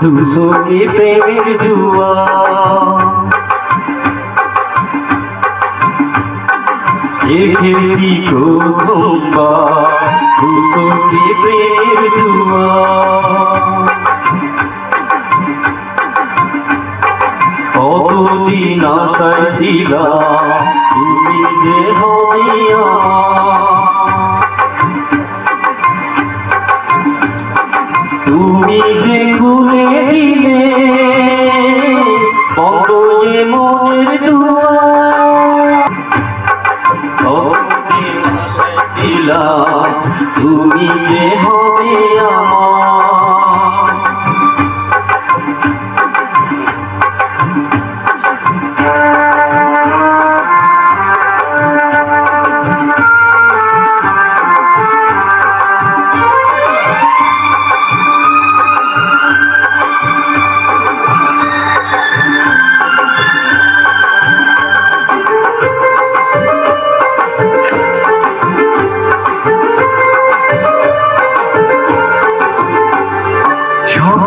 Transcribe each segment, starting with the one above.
দুজনে প্রেমের জুয়া। দেখেছি প্রথমবার দুজনে প্রেমের জুয়া। কতদিন আশায় ছিলাম তুমি যে হবে তুমি যে খুলে দিলে যে মনের দুয়ার তুমি যে হবে আমার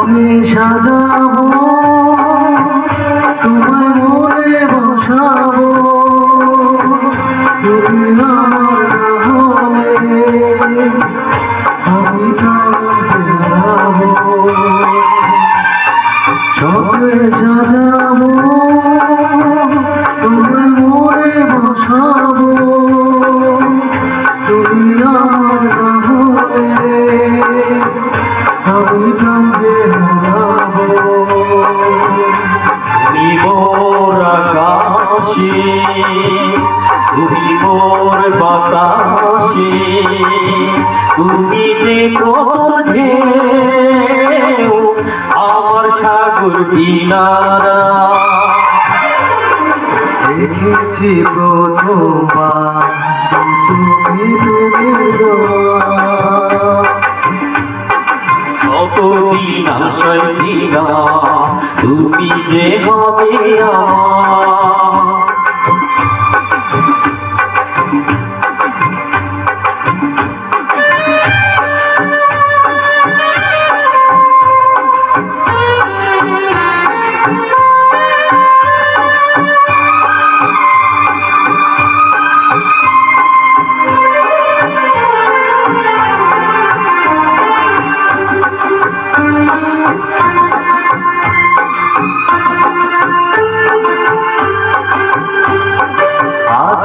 স্বপ্নে সাজাবো। তুমি যে ক্রোধে আমার সাগর কিনারা। দেখেছি প্রথমবার চোখে প্রেমের কতদিন আশায় ছিলাম তুমি যে হবে আমার।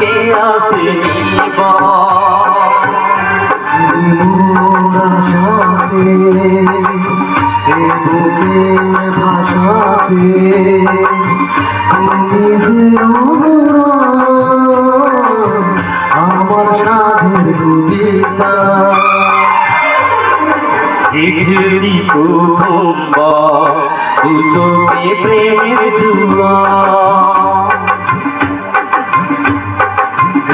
বলকে আসে নিবা ভাষাতে এ ভাষাতে তুমি যে আমার সাধের কবিতা দেখেছি প্রথমবার দুজনে প্রেমের জুয়া।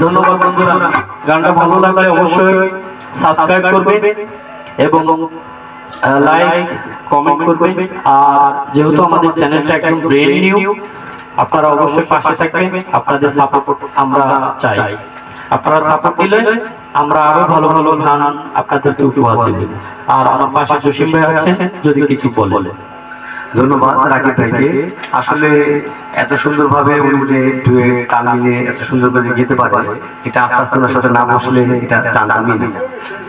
ধন্যবাদ বন্ধুরা। গানটা ভালো লাগলে অবশ্যই সাবস্ক্রাইব করবে এবং লাইক কমেন্ট করবে আর যেহেতু আমাদের চ্যানেলটা একদম ব্রেন নিউ আপনারা অবশ্যই পাশে থাকবেন, আপনাদের সাপোর্ট আমরা চাই। আপনারা সাপোর্ট দিলে আমরা আরও ভালো ভালো গান আপনাদেরকে উপহার দেব। আর আমার পাশে জসিম ভাই আছে যদি কিছু বলে ধন্যবাদ রাকিব ভাইকে। আসলে এত সুন্দরভাবে উনি এত সুন্দর করে গেতে পারে, এটা আস্তে আস্তে ওনার সাথে না বসলে এটা জানতামই না।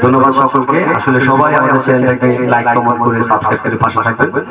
ধন্যবাদ সকলকে। আসলে সবাই আমাদের চ্যানেলটাকে লাইক কমেন্ট করে সাবস্ক্রাইব করে পাশে থাকবেন।